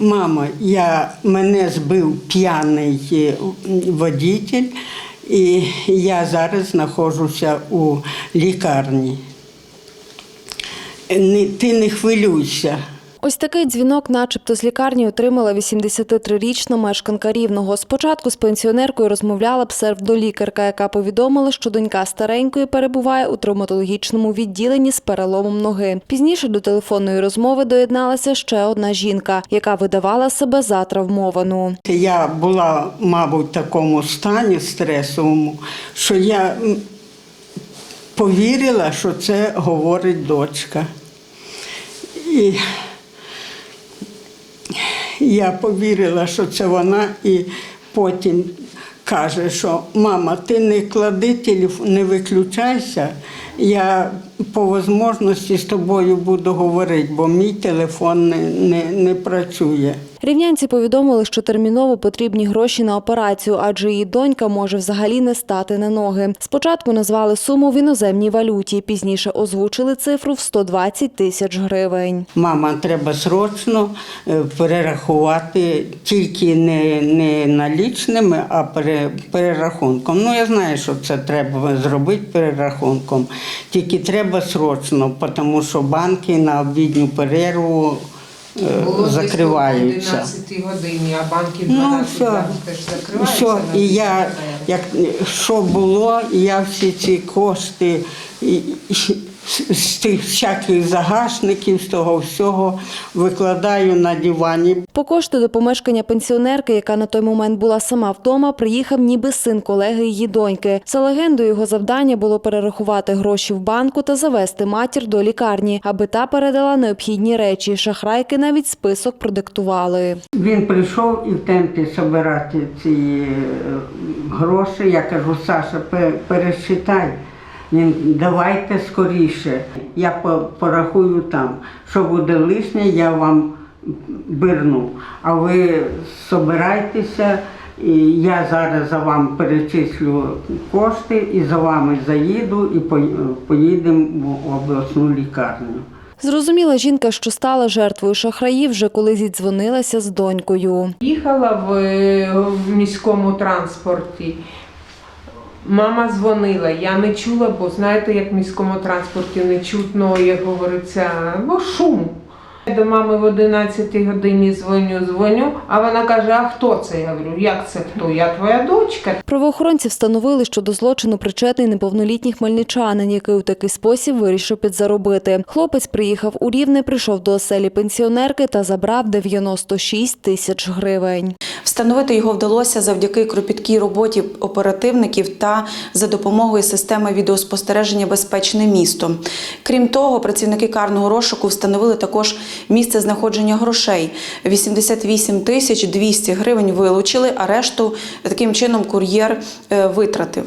Мама, я, мене збив п'яний е, водитель, і я зараз знаходжуся у лікарні. Ти не хвилюйся. Ось такий дзвінок, начебто, з лікарні отримала 83-річна мешканка Рівного. Спочатку з пенсіонеркою розмовляла псевдолікарка, яка повідомила, що донька старенької перебуває у травматологічному відділенні з переломом ноги. Пізніше до телефонної розмови доєдналася ще одна жінка, яка видавала себе за травмовану. Я була, мабуть, в такому стані стресовому, що я повірила, що це говорить дочка. І я повірила, що це вона, і потім каже, що мама, ти не клади телефон, не виключайся. Я по можливості з тобою буду говорити, бо мій телефон не, не, не працює. Рівнянці повідомили, що терміново потрібні гроші на операцію, адже її донька може взагалі не стати на ноги. Спочатку назвали суму в іноземній валюті, пізніше озвучили цифру в 120 тисяч гривень. Мама, треба срочно е, перерахувати тільки не, не налічними, а пере, перерахунком. Ну, я знаю, що це треба зробити перерахунком. Тільки треба срочно, тому що банки на обідню перерву Було закриваються. десь о 11 годині, а банки Ну, 12 все, теж закриваються. все. І я, як що було, я всі ці кошти і, і, з тих всяких загашників, з того всього викладаю на дивані. По кошти до помешкання пенсіонерки, яка на той момент була сама вдома, приїхав ніби син колеги її доньки. За легендою, його завдання було перерахувати гроші в банку та завести матір до лікарні, аби та передала необхідні речі. Шахрайки навіть список продиктували. Він прийшов і в темпі збирати ці е, гроші. Я кажу, Саша, пе- пересчитай. Він давайте скоріше. Я порахую там. Що буде лишнє, я вам верну. А ви збирайтеся, і я зараз за вам перечислю кошти і за вами заїду і поїдемо в обласну лікарню. Зрозуміла жінка, що стала жертвою шахраїв, вже коли зідзвонилася з донькою. Їхала в, в міському транспорті. Мама дзвонила, я не чула, бо знаєте, як в міському транспорті не чутно, як говориться, бо шум. До мами в 11 годині дзвоню, дзвоню, а вона каже: А хто це? Я говорю, як це хто? Я твоя дочка. Правоохоронці встановили, що до злочину причетний неповнолітній хмельничанин, який у такий спосіб вирішив підзаробити. Хлопець приїхав у Рівне, прийшов до оселі пенсіонерки та забрав 96 тисяч гривень. Встановити його вдалося завдяки кропіткій роботі оперативників та за допомогою системи відеоспостереження Безпечне місто. Крім того, працівники карного розшуку встановили також місце знаходження грошей. 88 тисяч 200 гривень вилучили, а решту таким чином кур'єр е, витратив.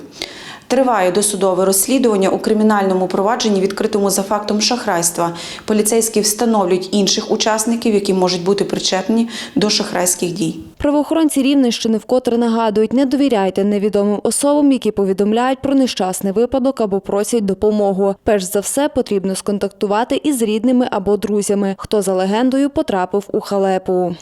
Триває досудове розслідування у кримінальному провадженні, відкритому за фактом шахрайства. Поліцейські встановлюють інших учасників, які можуть бути причетні до шахрайських дій. Правоохоронці Рівненщини вкотре нагадують, не довіряйте невідомим особам, які повідомляють про нещасний випадок або просять допомогу. Перш за все, потрібно сконтактувати із рідними або друзями, хто за легендою потрапив у халепу.